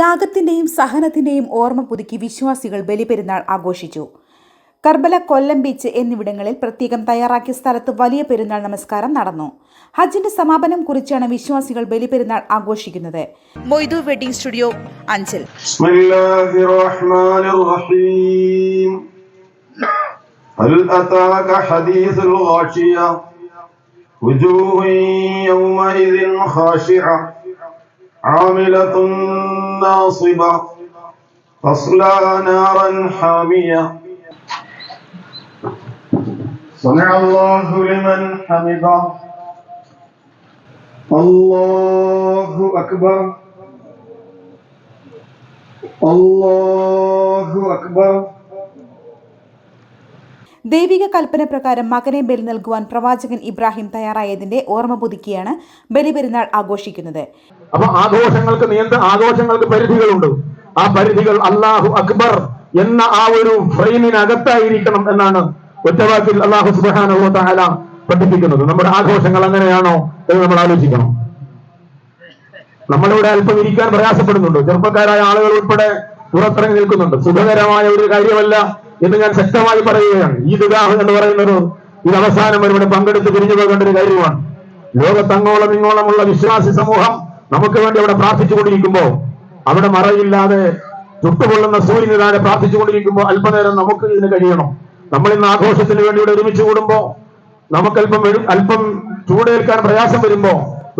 ത്യാഗത്തിന്റെയും സഹനത്തിന്റെയും ഓർമ്മ പുതുക്കി വിശ്വാസികൾ ബലിപെരുന്നാൾ ആഘോഷിച്ചു കർബല കൊല്ലം ബീച്ച് എന്നിവിടങ്ങളിൽ പ്രത്യേകം തയ്യാറാക്കിയ സ്ഥലത്ത് വലിയ പെരുന്നാൾ നമസ്കാരം നടന്നു ഹജ്ജിന്റെ സമാപനം കുറിച്ചാണ് വിശ്വാസികൾ ബലിപെരുന്നാൾ ആഘോഷിക്കുന്നത് മൊയ്തു വെഡിംഗ് സ്റ്റുഡിയോ അഞ്ചൽ بسم الله الرحمن الرحيم هل أتاك حديث الغاشية وجوه يومئذ خاشعة عاملة ناصبة تصلى نارا حامية. سمع الله لمن حمده. الله أكبر. الله أكبر. ദൈവിക കൽപ്പന പ്രകാരം മകനെ ബലി നൽകുവാൻ പ്രവാചകൻ ഇബ്രാഹിം തയ്യാറായതിന്റെ ഓർമ്മ പുതുക്കിയാണ് ബലിപെരുന്നാൾ ആഘോഷിക്കുന്നത്. അപ്പൊ ആഘോഷങ്ങൾക്ക് നിയന്ത്ര ആഘോഷങ്ങൾക്ക് പരിധികളുണ്ട്? ആ പരിധികൾ അള്ളാഹു അക്ബർ എന്ന ആ ഒരു ഫ്രെയിമിനകത്തായിരിക്കണം എന്നാണ് ഒറ്റവാക്കിൽ അള്ളാഹു സുബാനുഭവ താല പഠിപ്പിക്കുന്നത്. നമ്മുടെ ആഘോഷങ്ങൾ അങ്ങനെയാണോ എന്ന് നമ്മൾ ആലോചിക്കണം. നമ്മളിവിടെ അല്പം ഇരിക്കാൻ പ്രയാസപ്പെടുന്നുണ്ട്. ചെറുപ്പക്കാരായ ആളുകൾ ഉൾപ്പെടെ പുറത്തിറങ്ങി നിൽക്കുന്നുണ്ട്. സുഖകരമായ ഒരു കാര്യമല്ല എന്ന് ഞാൻ ശക്തമായി പറയുകയാണ്. ഈ വിവാഹം എന്ന് പറയുന്നത് ഇത് അവസാനം ഒരുപാട് പങ്കെടുത്ത് പിരിഞ്ഞു പോകേണ്ട ഒരു കാര്യമാണ്. ലോകത്തങ്ങോളം ഇങ്ങോളമുള്ള വിശ്വാസി സമൂഹം നമുക്ക് വേണ്ടി അവിടെ പ്രാർത്ഥിച്ചുകൊണ്ടിരിക്കുമ്പോ അവിടെ മറയില്ലാതെ ചുട്ടുകൊള്ളുന്ന സൂര്യന് പ്രാർത്ഥിച്ചു പ്രാർത്ഥിച്ചുകൊണ്ടിരിക്കുമ്പോൾ അല്പനേരം നമുക്ക് ഇതിന് കഴിയണം. നമ്മൾ ഇന്ന് ആഘോഷത്തിന് വേണ്ടി ഇവിടെ ഒരുമിച്ച് കൂടുമ്പോ നമുക്കല്പം അല്പം ചൂടേൽക്കാൻ പ്രയാസം വരുമ്പോ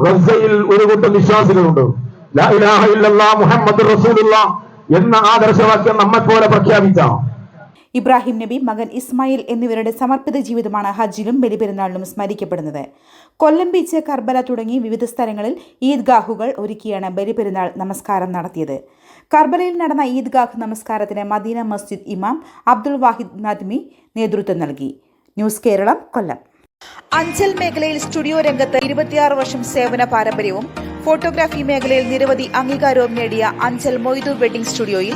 ഗസയിൽ ഒരു കൂട്ടം വിശ്വാസികളുണ്ട്. മുഹമ്മദ് റസൂലുള്ള എന്ന ആദർശവാക്യം നമ്മെപ്പോലെ പ്രഖ്യാപിച്ച ഇബ്രാഹിം നബി മകൻ ഇസ്മായിൽ എന്നിവരുടെ സമർപ്പിത ജീവിതമാണ് ഹജ്ജിലും ബലിപെരുന്നാളിലും സ്മരിക്കപ്പെടുന്നത്. കൊല്ലം ബീച്ച് കർബല തുടങ്ങി വിവിധ സ്ഥലങ്ങളിൽ ഈദ്ഗാഹുകൾ ഒരുക്കിയാണ് ബലിപെരുന്നാൾ നമസ്കാരം നടത്തിയത്. കർബലയിൽ നടന്ന ഈദ്ഗാഹ് നമസ്കാരത്തിന് മദീന മസ്ജിദ് ഇമാം അബ്ദുൾ വാഹിദ് നദ്മി നേതൃത്വം നൽകി. ന്യൂസ് കേരളം കൊല്ലം. അഞ്ചൽ മേഖലയിൽ സ്റ്റുഡിയോ രംഗത്ത് ഇരുപത്തിയാറ് വർഷം സേവന പാരമ്പര്യവും ഫോട്ടോഗ്രാഫി മേഖലയിൽ നിരവധി അംഗീകാരവും നേടിയ അഞ്ചൽ മൊയ്തു വെഡിംഗ് സ്റ്റുഡിയോയിൽ